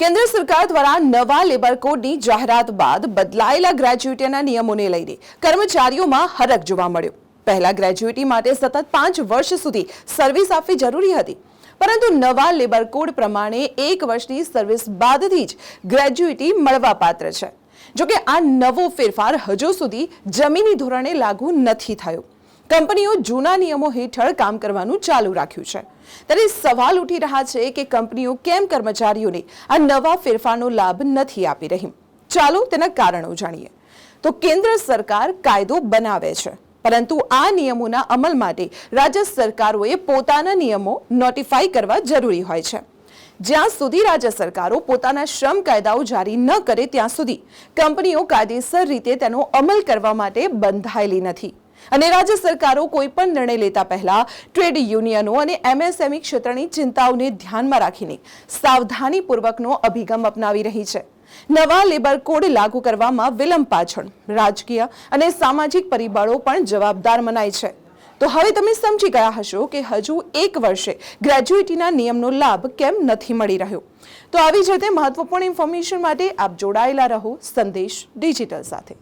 કેન્દ્ર સરકાર દ્વારા નવા લેબર કોડની જાહેરાત બાદ બદલાયેલા ગ્રેજ્યુએટીના નિયમોને લઈને કર્મચારીઓમાં હરક જોવા મળ્યો. પહેલા ગ્રેજ્યુએટી માટે સતત પાંચ વર્ષ સુધી સર્વિસ આપવી જરૂરી હતી. પરંતુ નવા લેબર કોડ પ્રમાણે એક વર્ષની સર્વિસ બાદથી જ ગ્રેજ્યુએટી મળવાપાત્ર છે. જોકે આ નવો ફેરફાર હજુ સુધી જમીની ધોરણે લાગુ નથી થયો. કંપનીઓ જૂના નિયમો હેઠળ કામ કરવાનું ચાલુ રાખ્યું છે. ત્યારે સવાલ ઉઠી રહ્યા છે કે કંપનીઓ કેમ કર્મચારીઓને આ નવા ફેરફારનો લાભ નથી આપી રહી? ચાલો તેના કારણો જાણીએ. તો કેન્દ્ર સરકાર કાયદો બનાવે છે, પરંતુ આ નિયમોના અમલ માટે રાજ્ય સરકારોએ પોતાના નિયમો નોટિફાઈ કરવા જરૂરી હોય છે. જ્યાં સુધી રાજ્ય સરકારો પોતાના શ્રમ કાયદાઓ જારી ન કરે, ત્યાં સુધી કંપનીઓ કાયદેસર રીતે તેનો અમલ કરવા માટે બંધાયેલી નથી. અને રાજ્ય સરકારો કોઈ પણ નિર્ણય લેતા પહેલા ટ્રેડ યુનિયનો અને એમએસએમઈ ક્ષેત્રની ચિંતાઓને ધ્યાનમાં રાખીને સાવધાનીપૂર્વકનો અભિગમ અપનાવી રહી છે. નવા લેબર કોડ લાગુ કરવામાં વિલંબ પાછળ રાજકીય અને સામાજિક પરિબળો પણ જવાબદાર મનાય છે. તો હવે તમે સમજી ગયા હશો કે હજુ એક વર્ષે ગ્રેજ્યુએટીના નિયમનો લાભ કેમ નથી મળી રહ્યો. તો આવી જ રીતે મહત્વપૂર્ણ ઇન્ફોર્મેશન માટે આપ જોડાયેલા રહો સંદેશ ડિજિટલ સાથે.